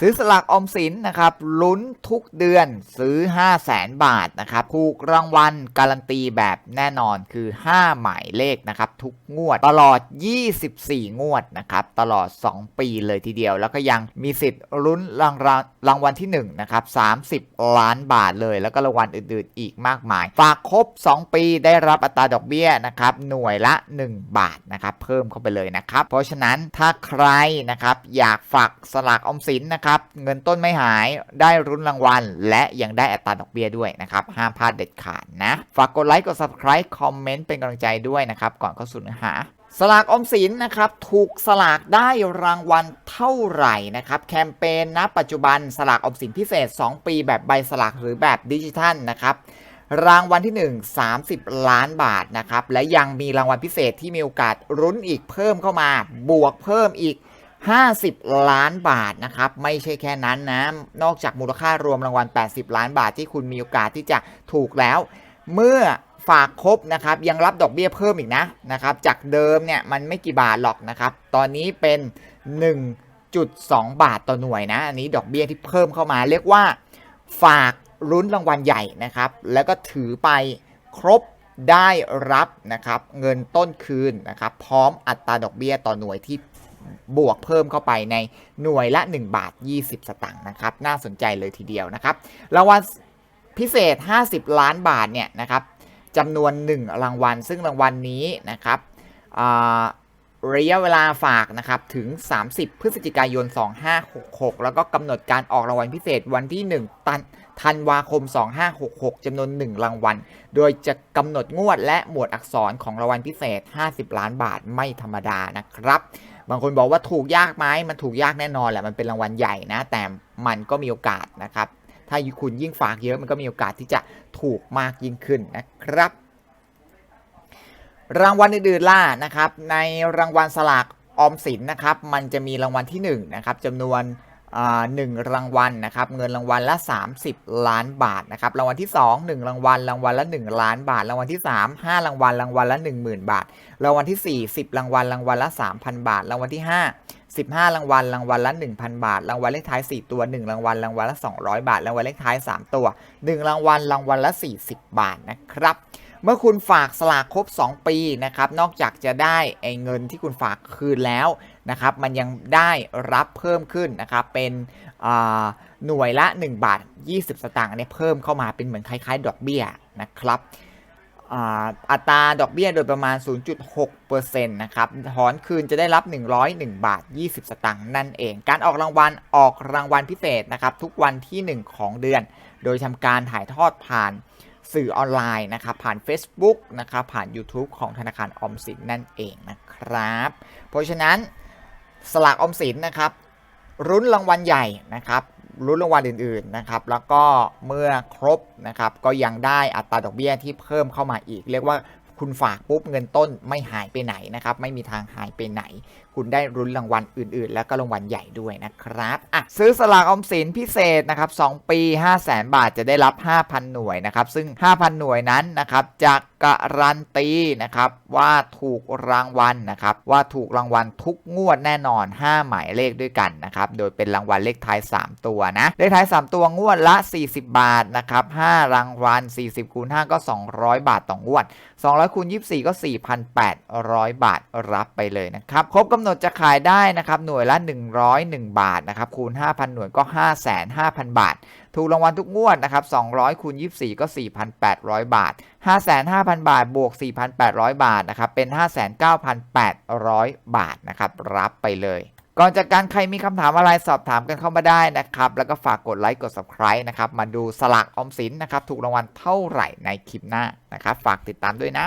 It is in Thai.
ซื้อสลากออมสินนะครับลุ้นทุกเดือนซื้อ 5 0 0แสนบาทนะครับถูกรางวัลการันตีแบบแน่นอนคือ 5 หมายเลขนะครับทุกงวดตลอด 24 งวดนะครับตลอด 2 ปีเลยทีเดียว แล้วก็ยังมีสิทธิ์ลุ้นรางรางรางวัลที่1นะครับ30 ล้านบาทเลย แล้วก็รางวัลอื่นๆ อีกมากมาย ฝากครบ 2 ปีได้รับอัตราดอกเบี้ยนะครับหน่วยละ 1 บาทนะครับเพิ่มเข้าไปเลยนะครับเพราะฉะนั้นถ้าใครนะครับอยากฝากสลากออมสินนะครับเงินต้นไม่หายได้รุ้นรางวัล และยังได้อัตราดอกเบี้ยด้วยนะครับ ห้ามพลาดเด็ดขาดนะ ฝากกดไลค์กด subscribe คอมเมนต์เป็นกำลังใจด้วยนะครับ ก่อนเข้าสู่เนื้อหาสลากออมสินนะครับถูกสลากได้รางวัลเท่าไหร่นะครับแคมเปญณปัจจุบันสลากออมสินพิเศษ 2 ปีแบบใบสลากหรือแบบดิจิทัลนะครับรางวัลที่ 1 30 ล้านบาทนะครับและยังมีรางวัลพิเศษที่มีโอกาสรุ้นอีกเพิ่มเข้ามา บวกเพิ่มอีก 50 ล้านบาทนะครับ ไม่ใช่แค่นั้นนะ นอกจากมูลค่ารวมรางวัล 80 ล้านบาทที่คุณมีโอกาสที่จะถูกแล้ว เมื่อฝากครบนะครับยังรับดอกเบี้ยเพิ่มอีกนะนะครับ จากเดิมเนี่ยมันไม่กี่บาทหรอกนะครับ ตอนนี้เป็น 1.2 บาทต่อหน่วยนะ อันนี้ดอกเบี้ยที่เพิ่มเข้ามา เรียกว่าฝากรุ้นรางวัลใหญ่นะครับ แล้วก็ถือไปครบได้รับนะครับ เงินต้นคืนนะครับ พร้อมอัตราดอกเบี้ยต่อหน่วยที่ บวกเพิ่มเข้าไปในหน่วยละ 1 บาท 20 สตางค์นะครับ น่าสนใจเลยทีเดียวนะครับ รางวัลพิเศษ 50 ล้านบาทเนี่ยนะครับจำนวน 1 รางวัล ซึ่งรางวัลนี้นะครับระยะเวลาฝากนะครับถึง 30 พฤศจิกายน 2566 แล้วก็กำหนดการออกรางวัลพิเศษวันที่ 1 ตันธันวาคม 2566จำนวน 1 รางวัล โดยจะกำหนดงวดและหมวดอักษรของรางวัลพิเศษ 50 ล้านบาทไม่ธรรมดานะครับ บางคนบอกว่าถูกยากไหมมันถูกยากแน่นอนแหละมันเป็นรางวัลใหญ่นะ แต่มันก็มีโอกาสนะครับ ถ้าคุณยิ่งฝากเยอะมันก็มีโอกาสที่จะถูกมากยิ่งขึ้นนะครับ รางวัลอื่นๆล่ะนะครับ ในรางวัลสลากออมสินนะครับ มันจะมีรางวัลที่1นะครับจำนวน หนึ่งรางวัลนะครับเงินรางวัลละ 30 ล้านบาทนะครับรางวัลที่ 2 1 รางวัลรางวัลละ 1 ล้านบาท รางวัลที่ 3 5 รางวัลรางวัลละ 10,000 บาท รางวัลที่ 4 10 รางวัลรางวัลละ 3,000 บาท รางวัลที่ 5 15 รางวัลรางวัลละ 1,000 บาท รางวัลเลขท้าย 4 ตัว 1 รางวัลรางวัลละ 200 บาท รางวัลเลขท้าย 3 ตัว 1 รางวัลรางวัลละ 40 บาทนะครับ เมื่อคุณฝากสลากครบ 2 ปีนะครับนอกจากจะได้ไอ้เงินที่คุณฝากคืนแล้วนะครับมันยังได้รับเพิ่มขึ้นนะครับเป็นหน่วยละ 1 บาท 20 สตางค์เนี่ยเพิ่มเข้ามาเป็นเหมือนคล้ายๆ ดอกเบี้ยนะครับอัตราดอกเบี้ยโดยประมาณ 0.6%นะครับถอนคืนจะได้รับ 101 บาท 20 สตางค์นั่นเอง การออกรางวัลออกรางวัลพิเศษนะครับทุกวันที่ 1 ของเดือน โดยทำการถ่ายทอดผ่าน สื่อออนไลน์นะครับผ่าน Facebook นะครับผ่าน YouTube ของธนาคารออมสินนั่นเองนะครับ เพราะฉะนั้นสลากออมสินนะครับรุ้นรางวัลใหญ่นะครับรุ้นรางวัลอื่นๆนะครับแล้วก็เมื่อครบนะครับก็ยังได้อัตราดอกเบี้ยที่เพิ่มเข้ามาอีก เรียกว่า คุณฝากปุ๊บเงินต้นไม่หายไปไหนนะครับ ไม่มีทางหายไปไหน คุณได้รุ้นรางวัลอื่น ๆ แล้วก็รางวัลใหญ่ด้วยนะครับอะซื้อสลากออมสินพิเศษนะครับ2ปี 5 0 0แสนบาทจะได้รับ 5,000 หน่วยนะครับ ซึ่ง 5,000 หน่วยนั้นนะครับจะการันตีนะครับว่าถูกรางวัลนะครับว่าถูกรางวัลทุกงวดแน่นอน 5 หมายเลขด้วยกันนะครับโดยเป็นรางวัลเลขท้าย 3 ตัวนะเลขท้าย 3 ตัวงวดละ 40 บาทนะครับ5รางวัล 40คูณ5ก็ 200 บาทต่องวด 200คูณ24 ก็ 4,800 บาทรับไปเลยนะครับครบกำหนดจะขายได้นะครับหน่วยละ 101 บาทนะครับคูณ 5,000 หน่วยก็ 5,500บาท ถูกรางวัลทุกงวดนะครับ200คูณ24 ก็ 4,800 บาท 55,000 บาท บวก 4,800 บาทนะครับ เป็น 59,800 บาทนะครับ รับไปเลยก่อนจากการใครมีคำถามอะไรสอบถามกันเข้ามาได้นะครับ แล้วก็ฝากกดไลค์กด subscribe นะครับ มาดูสลากออมสินนะครับ ถูกรางวัลเท่าไหร่ในคลิปหน้านะครับ ฝากติดตามด้วยนะ